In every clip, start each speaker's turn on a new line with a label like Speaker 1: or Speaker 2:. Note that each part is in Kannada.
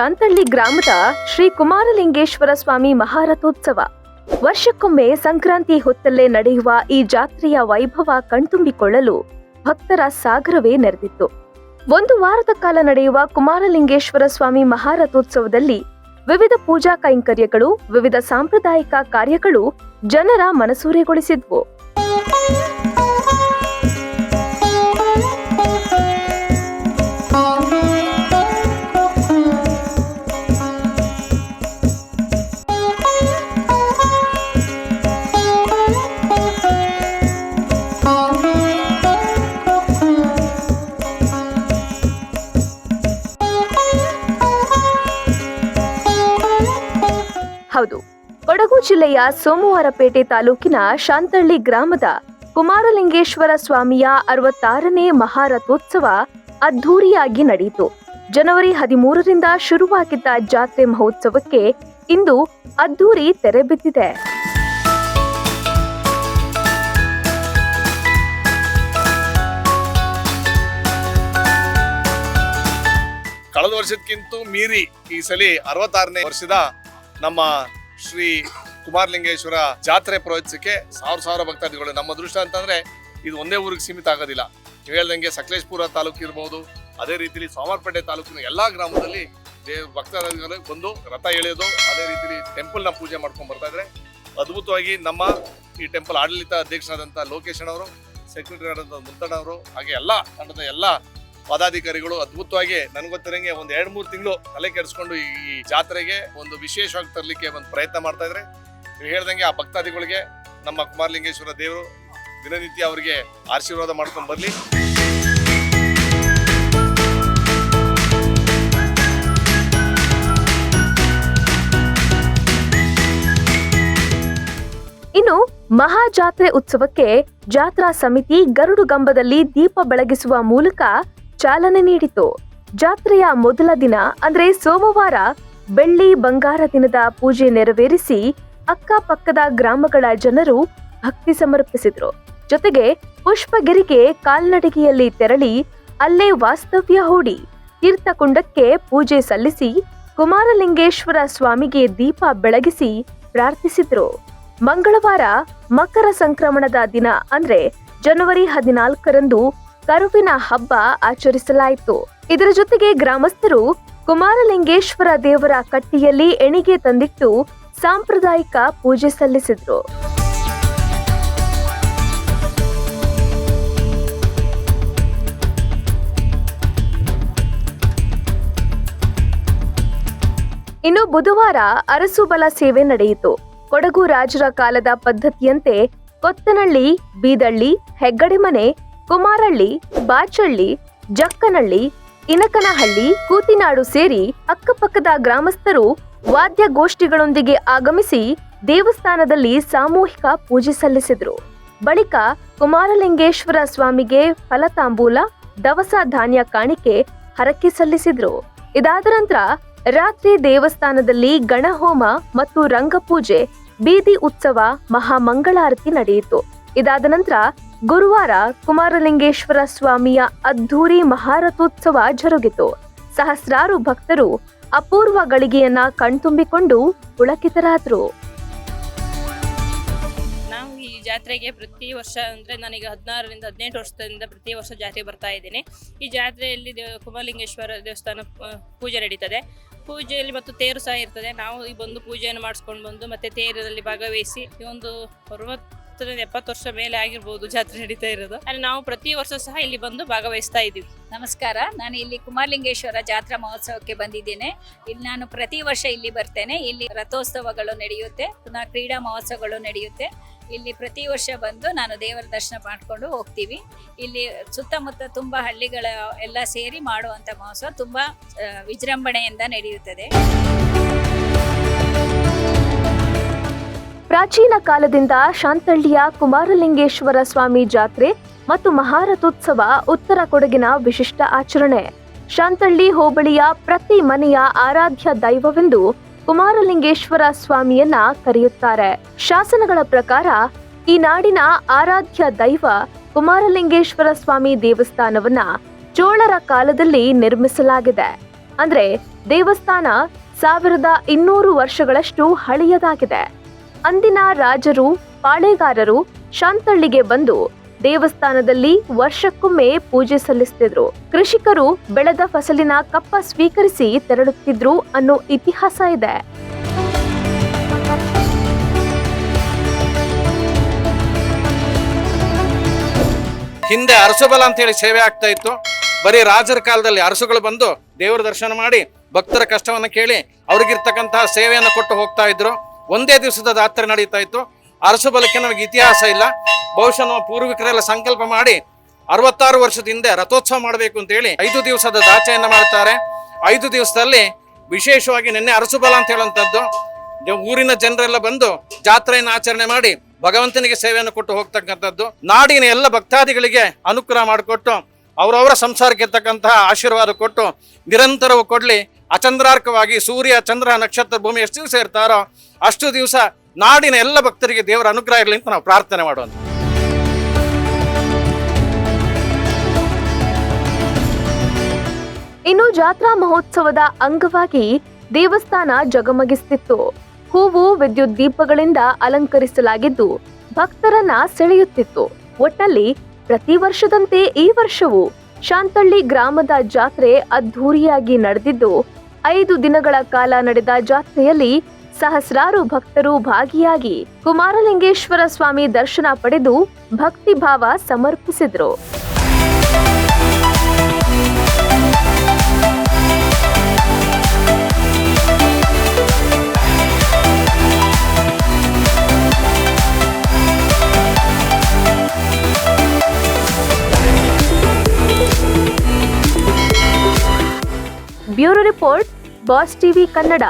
Speaker 1: ಶಾಂತಳ್ಳಿ ಗ್ರಾಮದ ಶ್ರೀ ಕುಮಾರಲಿಂಗೇಶ್ವರ ಸ್ವಾಮಿ ಮಹಾರಥೋತ್ಸವ. ವರ್ಷಕ್ಕೊಮ್ಮೆ ಸಂಕ್ರಾಂತಿ ಹೊತ್ತಲ್ಲೇ ನಡೆಯುವ ಈ ಜಾತ್ರೆಯ ವೈಭವ ಕಣ್ತುಂಬಿಕೊಳ್ಳಲು ಭಕ್ತರ ಸಾಗರವೇ ನೆರೆದಿತ್ತು. ಒಂದು ವಾರದ ಕಾಲ ನಡೆಯುವ ಕುಮಾರಲಿಂಗೇಶ್ವರ ಸ್ವಾಮಿ ಮಹಾರಥೋತ್ಸವದಲ್ಲಿ ವಿವಿಧ ಪೂಜಾ ಕೈಂಕರ್ಯಗಳು, ವಿವಿಧ ಸಾಂಪ್ರದಾಯಿಕ ಕಾರ್ಯಗಳು ಜನರ ಮನಸೂರೆಗೊಳಿಸಿದ್ವು. ಹೌದು. ಕೊಡಗು ಜಿಲ್ಲೆಯ ಸೋಮವಾರಪೇಟೆ ತಾಲೂಕಿನ ಶಾಂತಳ್ಳಿ ಗ್ರಾಮದ ಕುಮಾರಲಿಂಗೇಶ್ವರ ಸ್ವಾಮಿಯ ಅರವತ್ತಾರನೇ ಮಹಾರಥೋತ್ಸವ ಅದ್ಧೂರಿಯಾಗಿ ನಡೆಯಿತು. ಜನವರಿ ಹದಿಮೂರರಿಂದ ಶುರುವಾಗಿದ್ದ ಜಾತ್ರೆ ಮಹೋತ್ಸವಕ್ಕೆ ಇಂದು ಅದ್ಧೂರಿ ತೆರೆ ಬಿದ್ದಿದೆ.
Speaker 2: ಕಳೆದ ವರ್ಷಕ್ಕಿಂತ ಮೀರಿ ಈ ಸಲ ಅರವತ್ತಾರನೇ ವರ್ಷದ ನಮ್ಮ ಶ್ರೀ ಕುಮಾರಲಿಂಗೇಶ್ವರ ಜಾತ್ರೆ ಪ್ರವಚಕ್ಕೆ ಸಾವಿರ ಸಾವಿರ ಭಕ್ತಾದಿಗಳು. ನಮ್ಮ ದೃಷ್ಟ ಅಂತಂದ್ರೆ ಇದು ಒಂದೇ ಊರಿಗೆ ಸೀಮಿತ ಆಗೋದಿಲ್ಲ. ಹೇಳ್ದಂಗೆ ಸಕಲೇಶ್ಪುರ ತಾಲೂಕು ಇರ್ಬೋದು, ಅದೇ ರೀತಿಲಿ ಸೋಮಾರ್ಪೇಟೆ ತಾಲೂಕಿನ ಎಲ್ಲಾ ಗ್ರಾಮದಲ್ಲಿ ಭಕ್ತಾದಿಗಳು ಬಂದು ರಥ ಎಳೆಯೋದು ಅದೇ ರೀತಿಲಿ ಟೆಂಪಲ್ನ ಪೂಜೆ ಮಾಡ್ಕೊಂಡು ಬರ್ತಾ ಇದ್ರೆ ಅದ್ಭುತವಾಗಿ ನಮ್ಮ ಈ ಟೆಂಪಲ್ ಆಡಳಿತ ಅಧ್ಯಕ್ಷರಾದಂಥ ಲೋಕೇಶ್ ಅವರು ಸೆಕ್ರೆಟರಿ ಮುತ್ತಣ್ಣ ಅವರು ಹಾಗೆ ಎಲ್ಲ ತಂಡದ ಎಲ್ಲ ಪದಾಧಿಕಾರಿಗಳು ಅದ್ಭುತವಾಗಿ ನನ್ಗೆ ಗೊತ್ತಿರಂಗೆ ಒಂದ್ ಎರಡ್ ಮೂರು ತಿಂಗಳು ತಲೆ ಕೆಡಿಸ್ಕೊಂಡು ಈ ಜಾತ್ರೆಗೆ ಒಂದು ವಿಶೇಷವಾಗಿ ತರಲಿಕ್ಕೆ ಒಂದು ಪ್ರಯತ್ನ ಮಾಡ್ತಾ ಇದ್ರೆ. ನೀವು ಹೇಳ್ದಂಗೆ ಆ ಭಕ್ತಾದಿಗಳಿಗೆ, ನಮ್ಮ ಕುಮಾರಲಿಂಗೇಶ್ವರ ದೇವರು ದಿನನಿತ್ಯ ಅವರಿಗೆ ಆಶೀರ್ವಾದ ಮಾಡ್ಕೊಂಡು ಬರಲಿ.
Speaker 1: ಇನ್ನು ಮಹಾಜಾತ್ರೆ ಉತ್ಸವಕ್ಕೆ ಜಾತ್ರಾ ಸಮಿತಿ ಗರುಡು ಗಂಬದಲ್ಲಿ ದೀಪ ಬೆಳಗಿಸುವ ಮೂಲಕ ಚಾಲನೆ ನೀಡಿತು. ಜಾತ್ರೆಯ ಮೊದಲ ದಿನ, ಅಂದ್ರೆ ಸೋಮವಾರ, ಬೆಳ್ಳಿ ಬಂಗಾರ ದಿನದ ಪೂಜೆ ನೆರವೇರಿಸಿ ಅಕ್ಕಪಕ್ಕದ ಗ್ರಾಮಗಳ ಜನರು ಭಕ್ತಿ ಸಮರ್ಪಿಸಿದ್ರು. ಜೊತೆಗೆ ಪುಷ್ಪಗಿರಿಗೆ ಕಾಲ್ನಡಿಗೆಯಲ್ಲಿ ತೆರಳಿ ಅಲ್ಲೇ ವಾಸ್ತವ್ಯ ಹೂಡಿ ತೀರ್ಥಕುಂಡಕ್ಕೆ ಪೂಜೆ ಸಲ್ಲಿಸಿ ಕುಮಾರಲಿಂಗೇಶ್ವರ ಸ್ವಾಮಿಗೆ ದೀಪ ಬೆಳಗಿಸಿ ಪ್ರಾರ್ಥಿಸಿದ್ರು. ಮಂಗಳವಾರ ಮಕರ ಸಂಕ್ರಮಣದ ದಿನ, ಅಂದ್ರೆ ಜನವರಿ ಹದಿನಾಲ್ಕರಂದು ಕರುವಿನ ಹಬ್ಬ ಆಚರಿಸಲಾಯಿತು. ಇದರ ಜೊತೆಗೆ ಗ್ರಾಮಸ್ಥರು ಕುಮಾರಲಿಂಗೇಶ್ವರ ದೇವರ ಕಟ್ಟಿಯಲ್ಲಿ ಎಣಿಗೆ ತಂದಿಟ್ಟು ಸಾಂಪ್ರದಾಯಿಕ ಪೂಜೆ ಸಲ್ಲಿಸಿದ್ರು. ಇನ್ನು ಬುಧವಾರ ಅರಸುಬಲ ಸೇವೆ ನಡೆಯಿತು. ಕೊಡಗು ರಾಜರ ಕಾಲದ ಪದ್ಧತಿಯಂತೆ ಕೊತ್ತನಳ್ಳಿ, ಬೀದಳ್ಳಿ, ಹೆಗ್ಗಡಿಮನೆ ಕುಮಾರಳ್ಳಿ, ಬಾಚಳ್ಳಿ ಜಕ್ಕನಹಳ್ಳಿ ಇನಕನಹಳ್ಳಿ, ಕೂತಿನಾಡು ಸೇರಿ ಅಕ್ಕಪಕ್ಕದ ಗ್ರಾಮಸ್ಥರು ವಾದ್ಯಗೋಷ್ಠಿಗಳೊಂದಿಗೆ ಆಗಮಿಸಿ ದೇವಸ್ಥಾನದಲ್ಲಿ ಸಾಮೂಹಿಕ ಪೂಜೆ ಸಲ್ಲಿಸಿದರು. ಬಳಿಕ ಕುಮಾರಲಿಂಗೇಶ್ವರ ಸ್ವಾಮಿಗೆ ಫಲತಾಂಬೂಲ, ದವಸ ಧಾನ್ಯ ಕಾಣಿಕೆ ಹರಕೆ ಸಲ್ಲಿಸಿದ್ರು. ಇದಾದ ನಂತರ ರಾತ್ರಿ ದೇವಸ್ಥಾನದಲ್ಲಿ ಗಣಹೋಮ ಮತ್ತು ರಂಗಪೂಜೆ, ಬೀದಿ ಉತ್ಸವ, ಮಹಾಮಂಗಳಾರತಿ ನಡೆಯಿತು. ಇದಾದ ನಂತರ ಗುರುವಾರ ಕುಮಾರಲಿಂಗೇಶ್ವರ ಸ್ವಾಮಿಯ ಅದ್ಧೂರಿ ಮಹಾರಥೋತ್ಸವ ಜರುಗಿತು. ಸಹಸ್ರಾರು ಭಕ್ತರು ಅಪೂರ್ವ ಗಳಿಗೆಯನ್ನ ಕಣ್ತುಂಬಿಕೊಂಡು ಪುಳಕಿತರಾದರು.
Speaker 3: ನಾವು ಈ ಜಾತ್ರೆಗೆ ಪ್ರತಿ ವರ್ಷ ಅಂದರೆ ನನಗೆ ಹದಿನಾರರಿಂದ ಹದಿನೆಂಟು ವರ್ಷದಿಂದ ಪ್ರತಿ ವರ್ಷ ಜಾತ್ರೆ ಬರ್ತಾ ಇದ್ದೀನಿ. ಈ ಜಾತ್ರೆಯಲ್ಲಿ ದೇವ ಕುಮಾರಲಿಂಗೇಶ್ವರ ದೇವಸ್ಥಾನ ಪೂಜೆ ನಡೀತದೆ. ಪೂಜೆಯಲ್ಲಿ ಮತ್ತು ತೇರು ಸಹ ಇರ್ತದೆ. ನಾವು ಈ ಬಂದು ಪೂಜೆಯನ್ನು ಮಾಡಿಸ್ಕೊಂಡು ಬಂದು ಮತ್ತೆ ತೇರಲ್ಲಿ ಭಾಗವಹಿಸಿ ಈ ಒಂದು ಅರವತ್ತರಿಂದ ಎಪ್ಪತ್ತು ವರ್ಷ ಮೇಲೆ ಆಗಿರ್ಬೋದು ಜಾತ್ರೆ ನಡೀತಾ ಇರೋದು. ಅಲ್ಲಿ ನಾವು ಪ್ರತಿ ವರ್ಷ ಸಹ ಇಲ್ಲಿ ಬಂದು ಭಾಗವಹಿಸ್ತಾ ಇದ್ದೀವಿ
Speaker 4: ನಮಸ್ಕಾರ, ನಾನು ಇಲ್ಲಿ ಕುಮಾರಲಿಂಗೇಶ್ವರ ಜಾತ್ರಾ ಮಹೋತ್ಸವಕ್ಕೆ ಬಂದಿದ್ದೇನೆ. ಇಲ್ಲಿ ನಾನು ಪ್ರತಿ ವರ್ಷ ಇಲ್ಲಿ ಬರ್ತೇನೆ. ಇಲ್ಲಿ ರಥೋತ್ಸವಗಳು ನಡೆಯುತ್ತೆ, ಪುನಃ ಕ್ರೀಡಾ ಮಹೋತ್ಸವಗಳು ನಡೆಯುತ್ತೆ. ಇಲ್ಲಿ ಪ್ರತಿ ವರ್ಷ ಬಂದು ನಾನು ದೇವರ ದರ್ಶನ ಮಾಡಿಕೊಂಡು ಹೋಗ್ತೀವಿ. ಇಲ್ಲಿ ಸುತ್ತಮುತ್ತ ತುಂಬ ಹಳ್ಳಿಗಳ ಎಲ್ಲ ಸೇರಿ ಮಾಡುವಂಥ ಮಹೋತ್ಸವ ತುಂಬ ವಿಜೃಂಭಣೆಯಿಂದ ನಡೆಯುತ್ತದೆ.
Speaker 1: ಪ್ರಾಚೀನ ಕಾಲದಿಂದ ಶಾಂತಳ್ಳಿಯ ಕುಮಾರಲಿಂಗೇಶ್ವರ ಸ್ವಾಮಿ ಜಾತ್ರೆ ಮತ್ತು ಮಹಾರಥೋತ್ಸವ ಉತ್ತರ ಕೊಡಗಿನ ವಿಶಿಷ್ಟ ಆಚರಣೆ. ಶಾಂತಳ್ಳಿ ಹೋಬಳಿಯ ಪ್ರತಿ ಮನೆಯ ಆರಾಧ್ಯ ದೈವವೆಂದು ಕುಮಾರಲಿಂಗೇಶ್ವರ ಸ್ವಾಮಿಯನ್ನ ಕರೆಯುತ್ತಾರೆ. ಶಾಸನಗಳ ಪ್ರಕಾರ, ಈ ನಾಡಿನ ಆರಾಧ್ಯ ದೈವ ಕುಮಾರಲಿಂಗೇಶ್ವರ ಸ್ವಾಮಿ ದೇವಸ್ಥಾನವನ್ನ ಚೋಳರ ಕಾಲದಲ್ಲಿ ನಿರ್ಮಿಸಲಾಗಿದೆ. ಅಂದ್ರೆ ದೇವಸ್ಥಾನ ಸಾವಿರದ ಇನ್ನೂರು ವರ್ಷಗಳಷ್ಟು ಹಳೆಯದಾಗಿದೆ. ಅಂದಿನ ರಾಜರು ಪಾಳೆಗಾರರು ಶಾಂತಳ್ಳಿಗೆ ಬಂದು ದೇವಸ್ಥಾನದಲ್ಲಿ ವರ್ಷಕ್ಕೊಮ್ಮೆ ಪೂಜೆ ಸಲ್ಲಿಸ್ತಿದ್ರು. ಕೃಷಿಕರು ಬೆಳೆದ ಫಸಲಿನ ಕಪ್ಪ ಸ್ವೀಕರಿಸಿ ತೆರಳುತ್ತಿದ್ರು ಅನ್ನೋ ಇತಿಹಾಸ ಇದೆ.
Speaker 5: ಹಿಂದೆ ಅರಸುಬಲ ಅಂತ ಹೇಳಿ ಸೇವೆ ಆಗ್ತಾ ಇತ್ತು. ಬರೀ ರಾಜರ ಕಾಲದಲ್ಲಿ ಅರಸುಗಳು ಬಂದು ದೇವರ ದರ್ಶನ ಮಾಡಿ ಭಕ್ತರ ಕಷ್ಟವನ್ನು ಕೇಳಿ ಅವ್ರಿಗಿರ್ತಕ್ಕಂತಹ ಸೇವೆಯನ್ನು ಕೊಟ್ಟು ಹೋಗ್ತಾ ಇದ್ರು. ಒಂದೇ ದಿವಸದ ಜಾತ್ರೆ ನಡೀತಾ ಇತ್ತು. ಅರಸು ಬಲಕ್ಕೆ ನಮಗೆ ಇತಿಹಾಸ ಇಲ್ಲ. ಬಹುಶಃ ನಮ್ಮ ಪೂರ್ವಿಕರೆಲ್ಲ ಸಂಕಲ್ಪ ಮಾಡಿ ಅರವತ್ತಾರು ವರ್ಷದ ಹಿಂದೆ ರಥೋತ್ಸವ ಮಾಡಬೇಕು ಅಂತ ಹೇಳಿ ಐದು ದಿವಸದ ದಾಚೆಯನ್ನು ಮಾಡ್ತಾರೆ. ಐದು ದಿವಸದಲ್ಲಿ ವಿಶೇಷವಾಗಿ ನಿನ್ನೆ ಅರಸುಬಲ ಅಂತ ಹೇಳುವಂಥದ್ದು. ಊರಿನ ಜನರೆಲ್ಲ ಬಂದು ಜಾತ್ರೆಯನ್ನು ಆಚರಣೆ ಮಾಡಿ ಭಗವಂತನಿಗೆ ಸೇವೆಯನ್ನು ಕೊಟ್ಟು ಹೋಗ್ತಕ್ಕಂಥದ್ದು. ನಾಡಿನ ಎಲ್ಲ ಭಕ್ತಾದಿಗಳಿಗೆ ಅನುಗ್ರಹ ಮಾಡಿಕೊಟ್ಟು ಅವರವರ ಸಂಸಾರಕ್ಕೆ ಇರ್ತಕ್ಕಂತಹ ಆಶೀರ್ವಾದ ಕೊಟ್ಟು ನಿರಂತರವು ಕೊಡ್ಲಿ. ಅಚಂದ್ರಾರ್ಕವಾಗಿ ಸೂರ್ಯ, ಚಂದ್ರ, ನಕ್ಷತ್ರ, ಭೂಮಿ ಎಷ್ಟು ದಿವಸ ಇರ್ತಾರೋ ಅಷ್ಟು ದಿವಸ ನಾಡಿನ ಎಲ್ಲ ಭಕ್ತರಿಗೆ ದೇವರ ಅನುಗ್ರಹ ಇರಲಿ ಅಂತ ನಾವು ಪ್ರಾರ್ಥನೆ ಮಾಡೋಣ.
Speaker 1: ಇನ್ನು ಜಾತ್ರಾ ಮಹೋತ್ಸವದ ಅಂಗವಾಗಿ ದೇವಸ್ಥಾನ ಜಗಮಗಿಸ್ತಿತ್ತು. ಹೂವು, ವಿದ್ಯುತ್ ದೀಪಗಳಿಂದ ಅಲಂಕರಿಸಲಾಗಿದ್ದು ಭಕ್ತರನ್ನ ಸೆಳೆಯುತ್ತಿತ್ತು. ಒಟ್ಟಲ್ಲಿ ಪ್ರತಿ ವರ್ಷದಂತೆ ಈ ವರ್ಷವೂ ಶಾಂತಳ್ಳಿ ಗ್ರಾಮದ ಜಾತ್ರೆ ಅದ್ಧೂರಿಯಾಗಿ ನಡೆದಿದ್ದು ಐದು ದಿನಗಳ ಕಾಲ ನಡೆದ ಜಾತ್ರೆಯಲ್ಲಿ ಸಹಸ್ರಾರು ಭಕ್ತರು ಭಾಗಿಯಾಗಿ ಕುಮಾರಲಿಂಗೇಶ್ವರ ಸ್ವಾಮಿ ದರ್ಶನ ಪಡೆದು ಭಕ್ತಿಭಾವ ಸಮರ್ಪಿಸಿದ್ರು. Bureau report, Boss TV Kannada.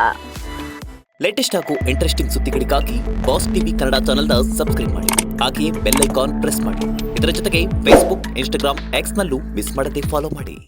Speaker 6: Latest ಹಾಗೂ ಇಂಟ್ರೆಸ್ಟಿಂಗ್ ಸುದ್ದಿಗಳಿಗಾಗಿ ಬಾಸ್ ಟಿವಿ ಕನ್ನಡ ಚಾನೆಲ್ನ ಸಬ್ಸ್ಕ್ರೈಬ್ ಮಾಡಿ. ಹಾಗೆ ಬೆಲ್ ಐಕಾನ್ ಪ್ರೆಸ್ ಮಾಡಿ. ಇದರ ಜೊತೆಗೆ ಫೇಸ್ಬುಕ್ ಇನ್ಸ್ಟಾಗ್ರಾಮ್ ಎಕ್ಸ್ನಲ್ಲೂ ಮಿಸ್ ಮಾಡದೆ ಫಾಲೋ ಮಾಡಿ.